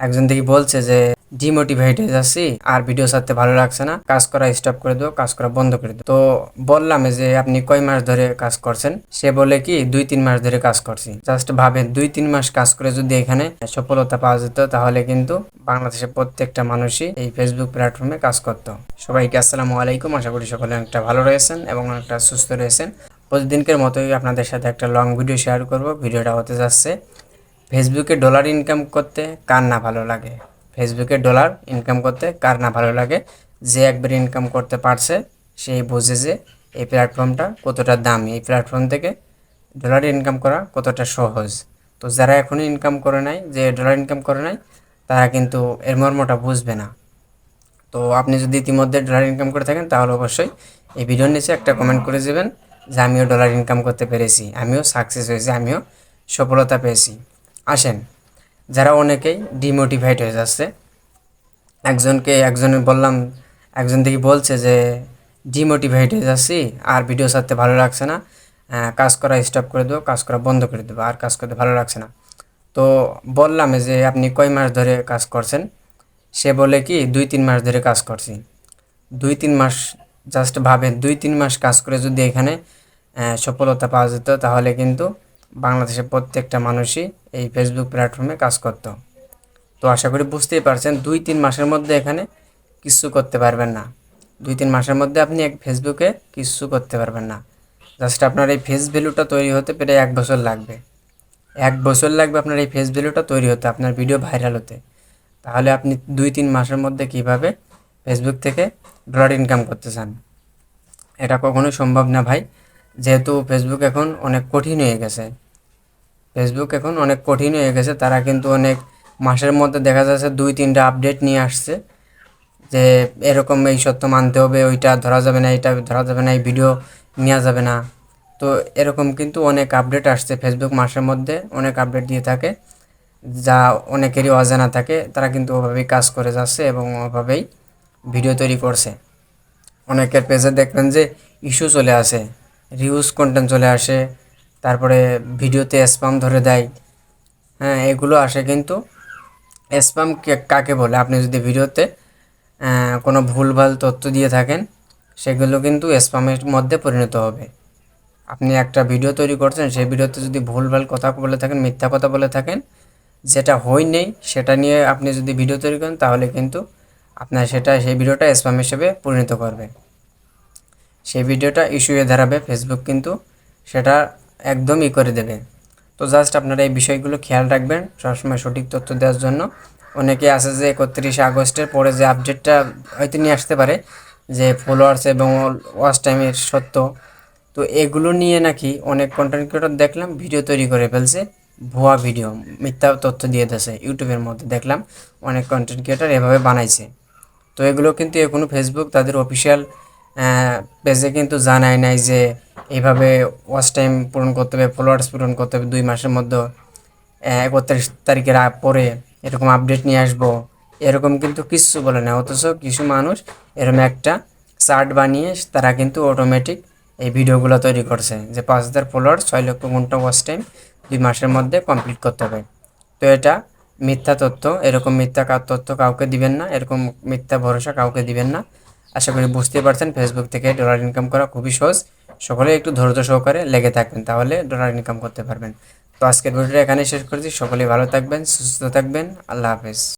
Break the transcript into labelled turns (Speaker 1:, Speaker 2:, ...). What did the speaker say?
Speaker 1: একজন দেখি বলছে যে ডিমোটিভেট হয়ে যাচ্ছি, আর ভিডিও ছাড়তে ভালো লাগছে না। কাজ করা স্টপ করে দাও, কাজ করা বন্ধ করে দাও। তো বললাম যে, আপনি কয় মাস ধরে কাজ করছেন? সে বলে কি, দুই তিন মাস ধরে কাজ করছি। জাস্ট ভাবে, দুই তিন মাস কাজ করে যদি এখানে সফলতা পাওয়া যেত, তাহলে কিন্তু বাংলাদেশের প্রত্যেকটা মানুষই এই ফেসবুক প্ল্যাটফর্মে কাজ করতো। সবাইকে আসসালামু আলাইকুম। আশা করি সকলে অনেকটা ভালো রয়েছেন এবং অনেকটা সুস্থ রয়েছেন। প্রতিদিনকের মতোই আপনাদের সাথে একটা লং ভিডিও শেয়ার করব। ভিডিওটা হতে যাচ্ছে ফেসবুকে ডলার ইনকাম করতে কার না ভালো লাগে? ফেসবুকে ডলার ইনকাম করতে কার না ভালো লাগে? যে একবার ইনকাম করতে পারছে, সেই বোঝে যে এই প্ল্যাটফর্মটা কতটা দামি। এই প্ল্যাটফর্ম থেকে ডলার ইনকাম করা কতটা সহজ। তো যারা এখনও ইনকাম করে নাই, যে ডলার ইনকাম করে নাই, তারা কিন্তু এর মর্মটা বুঝবে না। তো আপনি যদি ইতিমধ্যে ডলার ইনকাম করে থাকেন, তাহলে অবশ্যই এই ভিডিওর নিচে একটা কমেন্ট করে দেবেন যে, আমিও ডলার ইনকাম করতে পেরেছি। আমিও সাকসেস হয়েছি। আমিও সফলতা পেয়েছি। আসেন। যারা অনেকেই ডিমোটিভেট হয়ে যাচ্ছে। একজনকে একজনের বললাম, একজন দেখি বলছে যে ডিমোটিভেট হয়ে যাচ্ছি, আর ভিডিও ছাড়তে ভালো লাগছে না। কাজ করা স্টপ করে দেবো, কাজ করা বন্ধ করে দেবো, আর কাজ করতে ভালো লাগছে না। তো বললাম যে, আপনি কয় মাস ধরে কাজ করছেন? সে বলে কি, দুই তিন মাস ধরে কাজ করছি। দুই তিন মাস জাস্ট ভাবেন, দুই তিন মাস কাজ করে যদি এখানে সফলতা পাওয়া যেত, তাহলে কিন্তু বাংলাদেশের প্রত্যেকটা মানুষই এই ফেসবুক প্ল্যাটফর্মে কাজ করত। তো আশা করি বুঝতেই পারছেন, দুই তিন মাসের মধ্যে এখানে কিছু করতে পারবেন না। দুই তিন মাসের মধ্যে আপনি এক ফেসবুকে কিছু করতে পারবেন না। জাস্ট আপনার এই ফেস ভ্যালুটা তৈরি হতে প্রায় এক বছর লাগবে। এক বছর লাগবে আপনার এই ফেস ভ্যালুটা তৈরি হতে, আপনার ভিডিও ভাইরাল হতে। তাহলে আপনি দুই তিন মাসের মধ্যে কীভাবে ফেসবুক থেকে ডলার ইনকাম করতে চান? এটা কখনোই সম্ভব না ভাই। যেহেতু ফেসবুক এখন অনেক কঠিন হয়ে গেছে। ফেসবুক এখন অনেক কঠিন হয়ে গেছে। তারা কিন্তু অনেক মাসের মধ্যে দেখা যাচ্ছে দুই, তিনটা আপডেট নিয়ে আসছে যে এরকম এই সত্য মানতে হবে, ওইটা ধরা যাবে না, এটা ধরা যাবে না, এই ভিডিও নেওয়া যাবে না। তো এরকম কিন্তু অনেক আপডেট আসছে। ফেসবুক মাসের মধ্যে অনেক আপডেট দিয়ে থাকে, যা অনেকেরই অজানা থাকে। তারা কিন্তু ওভাবেই কাজ করে যাচ্ছে এবং ওভাবেই ভিডিও তৈরি করছে। অনেকের পেজে দেখবেন যে ইস্যু চলে আসে রিউজ কন্টেন্ট চলে আসে তারপরে ভিডিওতে স্পাম ধরে দেয়। হ্যাঁ এগুলো আসে কিন্তু স্পাম কাকে বলে? আপনি যদি ভিডিওতে কোনো ভুলভাল তথ্য দিয়ে থাকেন, সেগুলো কিন্তু স্পামের মধ্যে পরিণত হবে। আপনি একটা ভিডিও তৈরি করছেন, সেই ভিডিওতে যদি ভুলভাল কথা বলে থাকেন, মিথ্যা কথা বলে থাকেন, যেটা হয় নেই, সেটা নিয়ে আপনি যদি ভিডিও তৈরি করেন, তাহলে কিন্তু আপনার সেটা, সেই ভিডিওটা স্পাম হিসেবে পরিণত করবে। সেই ভিডিওটা ইস্যুয়ে দাঁড়াবে ফেসবুক কিন্তু সেটা একদমই করে দেবে। তো জাস্ট আপনারা এই বিষয়গুলো খেয়াল রাখবেন সবসময় সঠিক তথ্য দেওয়ার জন্য। অনেকে আছে যে একত্রিশে আগস্টের পরে যে আপডেটটা হয়তো নিয়ে আসতে পারে, যে ফলোয়ার্স এবং ওয়াচ টাইমের সত্য। তো এগুলো নিয়ে নাকি অনেক কন্টেন্ট ক্রিয়েটর দেখলাম ভিডিও তৈরি করে ফেলছে, ভুয়া ভিডিও মিথ্যা তথ্য দিয়ে দিয়েছে, ইউটিউবের মধ্যে দেখলাম, অনেক কন্টেন্ট ক্রিয়েটর এভাবে বানাইছে। তো এগুলো কিন্তু এখনও ফেসবুক তাদের অফিসিয়াল পেজে কিন্তু জানায় নাই যে এইভাবে ওয়াচ টাইম পূরণ করতে হবে ফলোয়ার্স পূরণ করতে হবে দুই মাসের মধ্যে। একত্রিশ তারিখের পরে এরকম আপডেট নিয়ে আসব। এরকম কিন্তু কিছু বলে না, অথচ কিছু মানুষ এরকম একটা চার্ট বানিয়ে তারা কিন্তু অটোমেটিক এই ভিডিওগুলো তৈরি করছে যে পাঁচ হাজার ফলোয়ার ছয় লক্ষ ঘণ্টা ওয়াচ টাইম দুই মাসের মধ্যে কমপ্লিট করতে হবে। তো এটা মিথ্যা তথ্য, এরকম মিথ্যা তথ্য কাউকে দিবেন না, এরকম মিথ্যা ভরসা কাউকে দিবেন না। আশা করি বুঝতে পারছেন ফেসবুক থেকে ডলার ইনকাম করা খুবই সহজ। সকলে একটু ধৈর্য সহকারে লেগে থাকবেন, তাহলে ডলার ইনকাম করতে পারবেন। তো আজকের ভিডিওটা এখানে শেষ করছি। সকলে ভালো থাকবেন, সুস্থ থাকবেন। আল্লাহ হাফেজ।